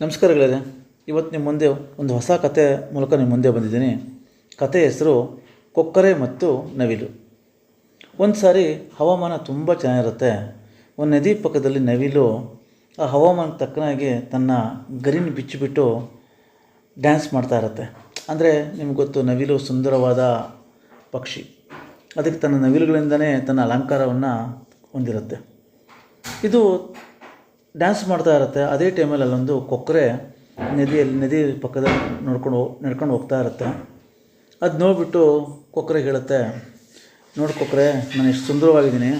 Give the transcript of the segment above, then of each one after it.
ನಮಸ್ಕಾರಗಳಿದೆ ಇವತ್ತು ನಿಮ್ಮ ಮುಂದೆ ಒಂದು ಹೊಸ ಕತೆ ಮೂಲಕ ನಿಮ್ಮ ಮುಂದೆ ಬಂದಿದ್ದೀನಿ. ಕತೆ ಹೆಸರು ಕೊಕ್ಕರೆ ಮತ್ತು ನವಿಲು. ಒಂದು ಸಾರಿ ಹವಾಮಾನ ತುಂಬ ಚೆನ್ನಾಗಿರುತ್ತೆ. ಒಂದು ನದಿ ಪಕ್ಕದಲ್ಲಿ ನವಿಲು, ಆ ಹವಾಮಾನಕ್ಕೆ ತಕ್ಕನಾಗಿ ತನ್ನ ಗರಿನ ಬಿಚ್ಚಿಬಿಟ್ಟು ಡ್ಯಾನ್ಸ್ ಮಾಡ್ತಾ ಇರುತ್ತೆ. ಅಂದರೆ ನಿಮ್ಗೆ ಗೊತ್ತು, ನವಿಲು ಸುಂದರವಾದ ಪಕ್ಷಿ. ಅದಕ್ಕೆ ತನ್ನ ನವಿಲುಗಳಿಂದನೇ ತನ್ನ ಅಲಂಕಾರವನ್ನು ಹೊಂದಿರುತ್ತೆ. ಇದು ಡ್ಯಾನ್ಸ್ ಮಾಡ್ತಾ ಇರುತ್ತೆ, ಅದೇ ಟೈಮಲ್ಲಿ ಅಲ್ಲೊಂದು ಕೊಕ್ಕರೆ ನದಿಯಲ್ಲಿ, ನದಿ ಪಕ್ಕದಲ್ಲಿ ನೋಡ್ಕೊಂಡು ನಡ್ಕೊಂಡು ಹೋಗ್ತಾ ಇರುತ್ತೆ. ಅದು ನೋಡಿಬಿಟ್ಟು ಕೊಕ್ಕರೆ ಹೇಳುತ್ತೆ, ನೋಡಿ ಕೊಕ್ಕರೆ ನಾನು ಎಷ್ಟು ಸುಂದರವಾಗಿದ್ದೀನಿ.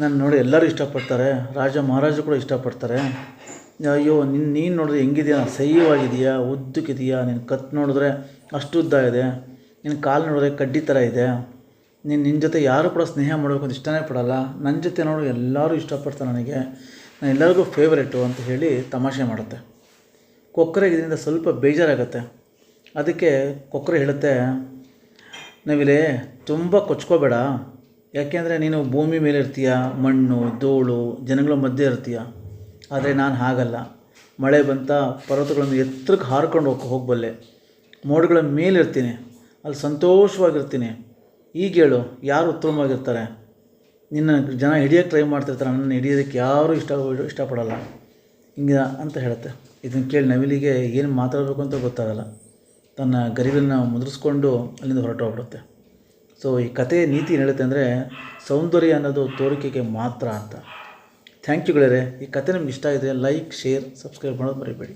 ನಾನು ನೋಡಿ ಎಲ್ಲರೂ ಇಷ್ಟಪಡ್ತಾರೆ, ರಾಜ ಮಹಾರಾಜರು ಕೂಡ ಇಷ್ಟಪಡ್ತಾರೆ. ಅಯ್ಯೋ ನಿನ್ನ ನೀನು ನೋಡಿದ್ರೆ ಹೆಂಗಿದೆಯಾ? ಸಹ್ಯವಾಗಿದೆಯಾ ಉದ್ದಕ್ಕಿದೆಯಾ? ನಿನ್ನ ಕತ್ ನೋಡಿದ್ರೆ ಅಷ್ಟು ಉದ್ದ ಇದೆ. ನಿನ್ನ ಕಾಲು ನೋಡಿದ್ರೆ ಕಡ್ಡಿ ಥರ ಇದೆ. ನೀನು ನಿನ್ನ ಜೊತೆ ಯಾರು ಕೂಡ ಸ್ನೇಹ ಮಾಡಬೇಕು ಅಂತ ಇಷ್ಟನೇ ಪಡೋಲ್ಲ. ನನ್ನ ಜೊತೆ ನೋಡು, ಎಲ್ಲರೂ ಇಷ್ಟಪಡ್ತಾರೆ ನನಗೆ. ನಾನು ಎಲ್ಲರಿಗೂ ಫೇವ್ರೇಟು ಅಂತ ಹೇಳಿ ತಮಾಷೆ ಮಾಡುತ್ತೆ. ಕೊಕ್ಕರೆಗೆ ಇದರಿಂದ ಸ್ವಲ್ಪ ಬೇಜಾರಾಗುತ್ತೆ. ಅದಕ್ಕೆ ಕೊಕ್ಕರೆ ಹೇಳುತ್ತೆ ನವಿಲೆ ತುಂಬ ಕೊಚ್ಕೋಬೇಡ. ಯಾಕೆಂದರೆ ನೀನು ಭೂಮಿ ಮೇಲೆ ಇರ್ತೀಯ? ಮಣ್ಣು, ಧೂಳು, ಜನಗಳ ಮಧ್ಯೆ ಇರ್ತೀಯ? ಆದರೆ ನಾನು ಹಾಗಲ್ಲ. ಮಳೆ ಬಂತ, ಪರ್ವತಗಳನ್ನು ಎತ್ತರಕ್ಕೆ ಹಾರ್ಕೊಂಡು ಹೋಗಿ ಹೋಗಬಲ್ಲೆ. ಮೋಡಗಳ ಮೇಲಿರ್ತೀನಿ ಅಲ್ಲಿ ಸಂತೋಷವಾಗಿರ್ತೀನಿ. ಈಗೇಳು ಯಾರು ಉತ್ತಮವಾಗಿರ್ತಾರೆ? ನಿನ್ನ ಜನ ಹಿಡಿಯೋಕ್ಕೆ ಟ್ರೈ ಮಾಡ್ತಿರ್ತಾರೆ, ನನ್ನನ್ನು ಹಿಡಿಯೋದಕ್ಕೆ ಯಾರೂ ಇಷ್ಟ ಇಷ್ಟಪಡಲ್ಲ. ಹಿಂಗೆ ಅಂತ ಹೇಳುತ್ತೆ. ಇದನ್ನು ಕೇಳಿ ನವಿಲಿಗೆ ಏನು ಮಾತಾಡಬೇಕು ಅಂತ ಗೊತ್ತಾಗಲ್ಲ. ತನ್ನ ಗರಿಗಳನ್ನು ಮುದ್ರಿಸ್ಕೊಂಡು ಅಲ್ಲಿಂದ ಹೊರಟೋಗ್ಬಿಡುತ್ತೆ. ಸೊ ಈ ಕಥೆಯ ನೀತಿ ಹೇಳುತ್ತೆ ಅಂದರೆ ಸೌಂದರ್ಯ ಅನ್ನೋದು ತೋರಿಕೆಗೆ ಮಾತ್ರ ಅಂತ. ಥ್ಯಾಂಕ್ ಯು ಗೆಳೆಯರೆ ಈ ಕತೆ ನಿಮ್ಗೆ ಇಷ್ಟ ಇದೆ ಲೈಕ್ ಶೇರ್ ಸಬ್ಸ್ಕ್ರೈಬ್ ಮಾಡೋದು ಮರಿಬೇಡಿ.